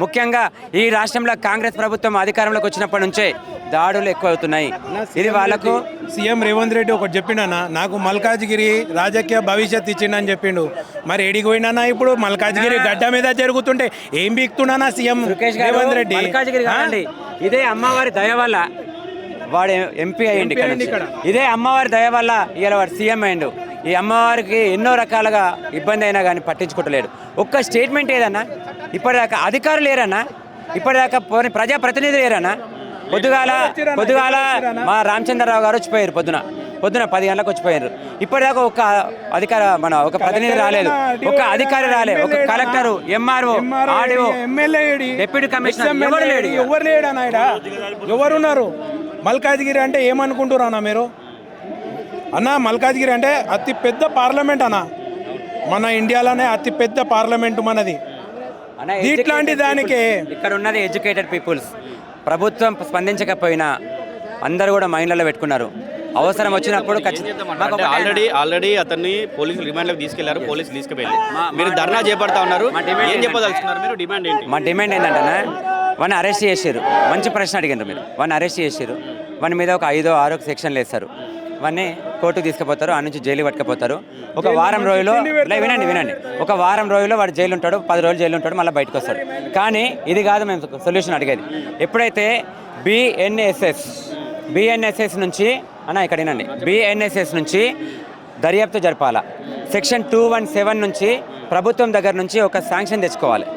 ముఖ్యంగా ఈ రాష్ట్రంలో కాంగ్రెస్ ప్రభుత్వం అధికారంలోకి వచ్చినప్పటి నుంచే దాడులు ఎక్కువ అవుతున్నాయి ఇది వాళ్ళకు సీఎం రేవంత్ రెడ్డి ఒకటి చెప్పిండన్న నాకు మల్కాజ్గిరి రాజకీయ భవిష్యత్ ఇచ్చిండని చెప్పిండు. మరి ఎడికి పోయినా ఇప్పుడు? మల్కాజ్గిరి గడ్డ మీద జరుగుతుంటే ఏం బీక్తున్నానా సీఎం రేవంత్ రెడ్డి? మల్కాజ్గిరి ఇదే అమ్మవారి దయ వల్ల వాడు ఎంపీ అయ్యిండు. ఇదే అమ్మవారి దయ వల్ల ఇవాళ వాడు సీఎం అయ్యిండు. ఈ అమ్మవారికి ఎన్నో రకాలుగా ఇబ్బంది అయినా కానీ పట్టించుకుంటలేడు ఒక్క స్టేట్మెంట్ ఏదన్నా? ఇప్పటిదాకా అధికారులు లేరన్నా? ఇప్పటిదాకా పోనీ ప్రజాప్రతినిధులు లేరన్నా? పొద్దుగాల పొద్దుగాల మా రామచంద్రరావు గారు వచ్చిపోయారు పొద్దున. పొద్దున పది గంటలకు వచ్చిపోయారు. ఇప్పటిదాకా ఒక అధికార మన ఒక ప్రతినిధి రాలేదు. ఒక అధికారి రాలేదు ఒక collector MRO RDO? Deputy commissioner ఎవరు లేడు? ఎవరు లేడు అన్న ఈడ? ఎవరు ఉన్నారు మల్కాజ్గిరి అంటే ఏమనుకుంటారు అన్న మీరు? అన్న మల్కాజ్గిరి అంటే అతి పెద్ద పార్లమెంట్ అన్న. మన ఇండియాలోనే అతి పెద్ద పార్లమెంట్ మనది. ఇట్లాంటి educated దానికే. ఇక్కడ ఉన్నది ఎడ్యుకేటెడ్ పీపుల్స్ ప్రభుత్వం స్పందించకపోయినా అందరూ కూడా మైండ్లలో పెట్టుకున్నారు. అవసరం వచ్చినప్పుడు ఆల్రెడీ ఆల్రెడీ అతన్ని పోలీసులు రిమాండ్లోకి తీసుకెళ్ళారు పోలీసులు తీసుకువెళ్ళి మీరు ధర్నా చేపడతా ఉన్నారు. మా డిమాండ్ ఏం ఏంటంటే- చెప్పదలుచుకున్నారు మీరు? డిమాండ్ ఏంటి? మా డిమాండ్ ఏంటంటే వన్ అరెస్ట్ చేసారు. మంచి ప్రశ్న అడిగారు మీరు. వన్ అరెస్ట్ చేసారు. వన్ మీద ఒక ఐదో ఆరో సెక్షన్లు వేస్తారు వన్ని కోర్టుకు తీసుకుపోతారు ఆ నుంచి జైలు పట్టుకుపోతారు. ఒక వారం రోజులు లే, వినండి వినండి. ఒక వారం రోజుల్లో వాడు జైలు ఉంటాడు పది రోజులు జైలు ఉంటాడు మళ్ళీ బయటకు వస్తాడు. కానీ ఇది కాదు మేము సొల్యూషన్ అడిగేది. ఎప్పుడైతే బిఎన్ఎస్ఎస్ బిఎన్ఎస్ఎస్ నుంచి అన్న ఇక్కడ వినండి. బిఎన్ఎస్ఎస్ నుంచి దర్యాప్తు జరపాల? సెక్షన్ టూ వన్ సెవెన్ నుంచి ప్రభుత్వం దగ్గర నుంచి ఒక శాంక్షన్ తెచ్చుకోవాలి.